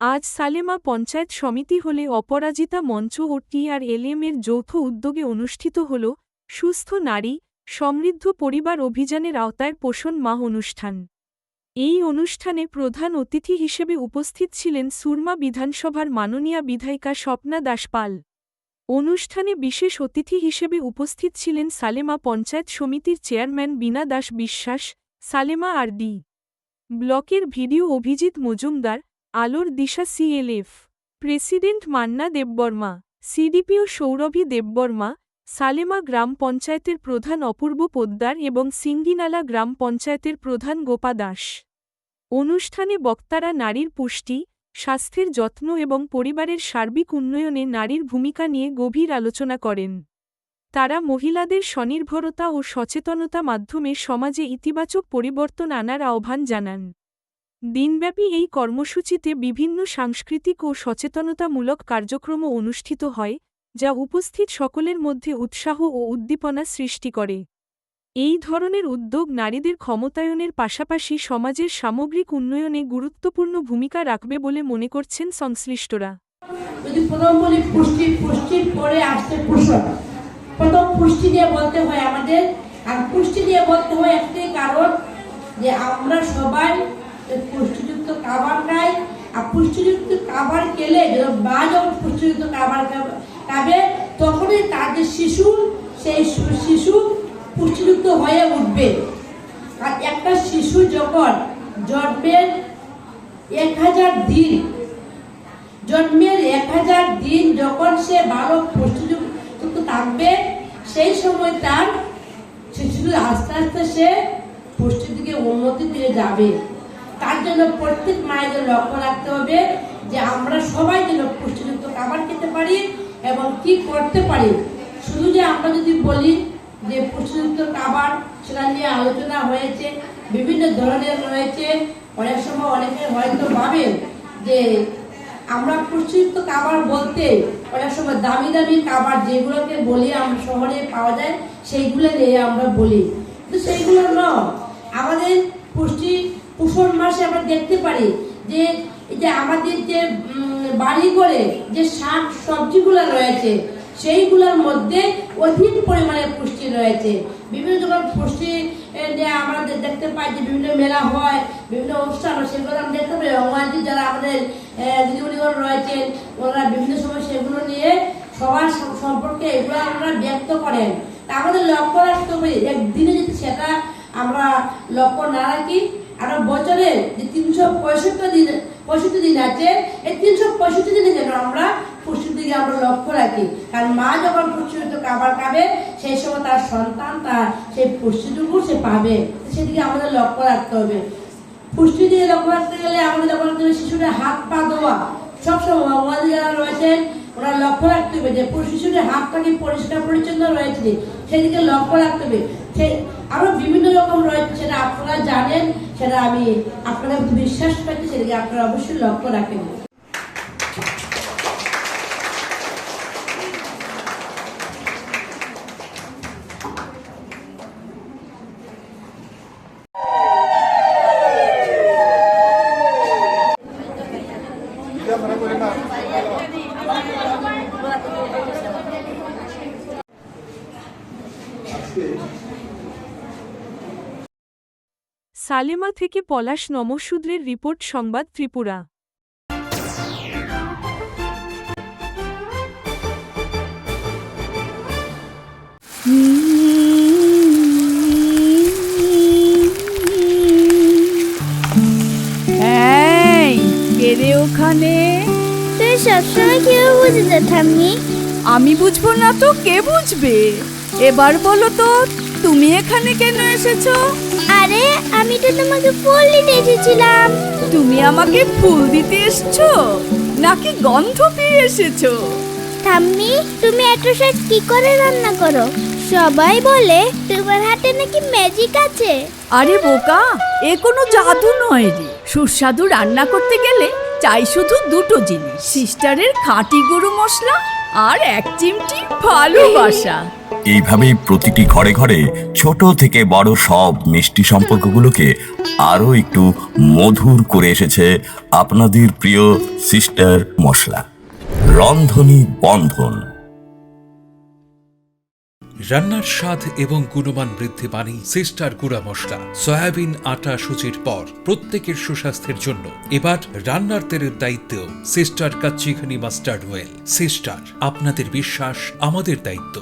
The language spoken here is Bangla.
আজ সালেমা পঞ্চায়েত সমিতি হলে অপরাজিতা মঞ্চ ও টিআরএলএম এর যৌথ উদ্যোগে অনুষ্ঠিত হল সুস্থ নারী, সমৃদ্ধ পরিবার অভিযানের আওতায় পোষণ মাহ অনুষ্ঠান। এই অনুষ্ঠানে প্রধান অতিথি হিসেবে উপস্থিত ছিলেন সুরমা বিধানসভার মাননীয়া বিধায়িকা স্বপ্না দাসপাল। অনুষ্ঠানে বিশেষ অতিথি হিসেবে উপস্থিত ছিলেন সালেমা পঞ্চায়েত সমিতির চেয়ারম্যান বীণা দাস বিশ্বাস, সালেমা আরডি। ব্লকের ভিডিও অভিজিৎ মজুমদার আলোর দিশা CLF. President Manna Debbarma CDPO Sourabhi Debbarma, Salema গ্রাম পঞ্চায়েতের প্রধান অপূর্ব পোদ্দার এবং সিঙ্গিনালা গ্রাম পঞ্চায়েতের প্রধান গোপা দাস। অনুষ্ঠানে বক্তারা নারীর পুষ্টি, স্বাস্থ্যের যত্ন এবং পরিবারের সার্বিক উন্নয়নে নারীর ভূমিকা নিয়ে গভীর আলোচনা করেন। তারা মহিলাদের স্বনির্ভরতা ও সচেতনতা মাধ্যমে সমাজে ইতিবাচক পরিবর্তন আনার আহ্বান জানান। দিনব্যাপী এই কর্মসূচিতে বিভিন্ন সাংস্কৃতিক ও সচেতনতামূলক কার্যক্রম অনুষ্ঠিত হয়, যা উপস্থিত সকলের মধ্যে উৎসাহ ও উদ্দীপনা সৃষ্টি করে। এই ধরনের উদ্যোগ নারীদের ক্ষমতায়নের পাশাপাশি সমাজের সামগ্রিক উন্নয়নে গুরুত্বপূর্ণ ভূমিকা রাখবে বলে মনে করছেন সংশ্লিষ্টরা। যদি প্রথম বলি পুষ্টি, পুষ্টির পরে আসছে পোষণ প্রথম পুষ্টি নিয়ে বলতে হয় আমাদের, আর পুষ্টি নিয়ে বলতে হয় কারণ যে আমরা সবাই পুষ্টিযুক্ত খাবার খাই আর পুষ্টিযুক্ত খাবার খেলে মা যখন পুষ্টিযুক্ত খাবার খাবে তখনই যে শিশু, সেই শিশু পুষ্টিযুক্ত হয়ে উঠবে। আর একটা শিশু যখন জন্মের এক হাজার দিন জন্মের এক হাজার দিন যখন সে ভালো পুষ্টিযুক্ত থাকবে, সেই সময় তার শিশু আস্তে আস্তে সে পুষ্টির দিকে উন্নতির দিকে যাবে। তার জন্য প্রত্যেক মায়েদের লক্ষ্য রাখতে হবে যে আমরা সবাই যেন পুষ্টিযুক্ত খাবার খেতে পারি এবং কি করতে পারি। শুধু যে আমরা যদি বলি যে পুষ্টিযুক্ত খাবার সেটা নিয়ে আলোচনা হয়েছে, বিভিন্ন ধরনের রয়েছে। অনেক সময় অনেকে হয়তো ভাবেন যে আমরা পুষ্টিযুক্ত খাবার বলতে অনেক সময় দামি দামি খাবার যেগুলোকে বলি আমরা শহরে পাওয়া যায়, সেইগুলো নিয়ে আমরা বলি। কিন্তু সেইগুলো নয়। আমাদের পুষ্টি পোষণ মাসে আমরা দেখতে পারি যে যে আমাদের যে বাড়ি করে যে শাক সবজিগুলো রয়েছে, সেইগুলোর মধ্যে অধিক পরিমাণে পুষ্টি রয়েছে। বিভিন্ন যখন পুষ্টি আমরা দেখতে পাই যে বিভিন্ন মেলা হয়, বিভিন্ন অনুষ্ঠান হয়, সেগুলো আমরা দেখতে পাই। অঙ্গনাদি যারা আমাদের দিদিমণিগণ রয়েছেন, ওনারা বিভিন্ন সময় সেগুলো নিয়ে সবার সম্পর্কে এগুলো আমরা ব্যক্ত করেন। তা আমাদের লক্ষ্য রাখতে হবে, একদিনে যদি সেটা আমরা লক্ষ্য না রাখি আমরা বছরে যে তিনশো পঁয়ষট্টি দিন পঁয়ষট্টি দিন আছে, এই তিনশো পঁয়ষট্টি দিনে যেন আমরা পুষ্টির দিকে আমরা লক্ষ্য রাখি। কারণ মা যখন পুষ্টিযুক্ত খাবার খাবে, সেই সময় তার সন্তান, তার সেই পুষ্টিটুকু সে পাবে। সেদিকে আমাদের লক্ষ্য রাখতে হবে। পুষ্টি দিয়ে লক্ষ্য রাখতে গেলে আমাদের রাখতে হবে হাত পা ধোয়া, সবসময় আমাদের যারা রয়েছেন ওরা লক্ষ্য রাখতে হবে যে শিশুদের হাতটা কি পরিষ্কার, পরিচ্ছন্ন রয়েছে। সেদিকে লক্ষ্য রাখতে হবে। সেই আরও বিভিন্ন রকম রয়েছে, সেটা আপনারা জানেন। সেটা আমি আপনাদের বিশ্বাস পাচ্ছি সেদিকে আপনারা অবশ্যই লক্ষ্য রাখেন। সালেমা থেকে পলাশ নমশূদ্রের রিপোর্ট সংবাদ ত্রিপুরা। এই ওখানে? তুই সবসময় কেউ বুঝে যা ঠাম্মি। আমি বুঝব না তো কে বুঝবে? এবার বলো তো তুমি এখানে কেন এসেছ? আরে আমি তো তোমাকে ফুল দিতে এসেছিলাম। তুমি আমাকে ফুল দিতে এসেছ? নাকি গন্ধ পেয়ে এসেছ? ঠাম্মি তুমি এত শাক কি করে রান্না করো? সবাই বলে তোমার হাতে নাকি ম্যাজিক আছে। আরে বোকা এ কোনো জাদু নয় রে। সুস্বাদু রান্না করতে গেলে চাই শুধু দুটো জিনিস সিস্টারের খাঁটি গরু মশলা আর এক চিমটি ভালোবাসা। এইভাবেই প্রতিটি ঘরে ঘরে ছোট থেকে বড় সব মিষ্টি সম্পর্কগুলোকে আরও একটু মধুর করে এসেছে আপনাদের প্রিয় সিস্টার মশলা, রন্ধনী বন্ধন। রান্নার স্বাদ এবং গুণমান বৃদ্ধি পানি সিস্টার গুঁড়া মশলা, সয়াবিন আটা সুচির পর প্রত্যেকের সুস্বাস্থ্যের জন্য। এবার রান্নার তেলের দায়িত্বেও sister kacchi ghani mustard oil. Sister, আপনাদের বিশ্বাস আমাদের দায়িত্ব।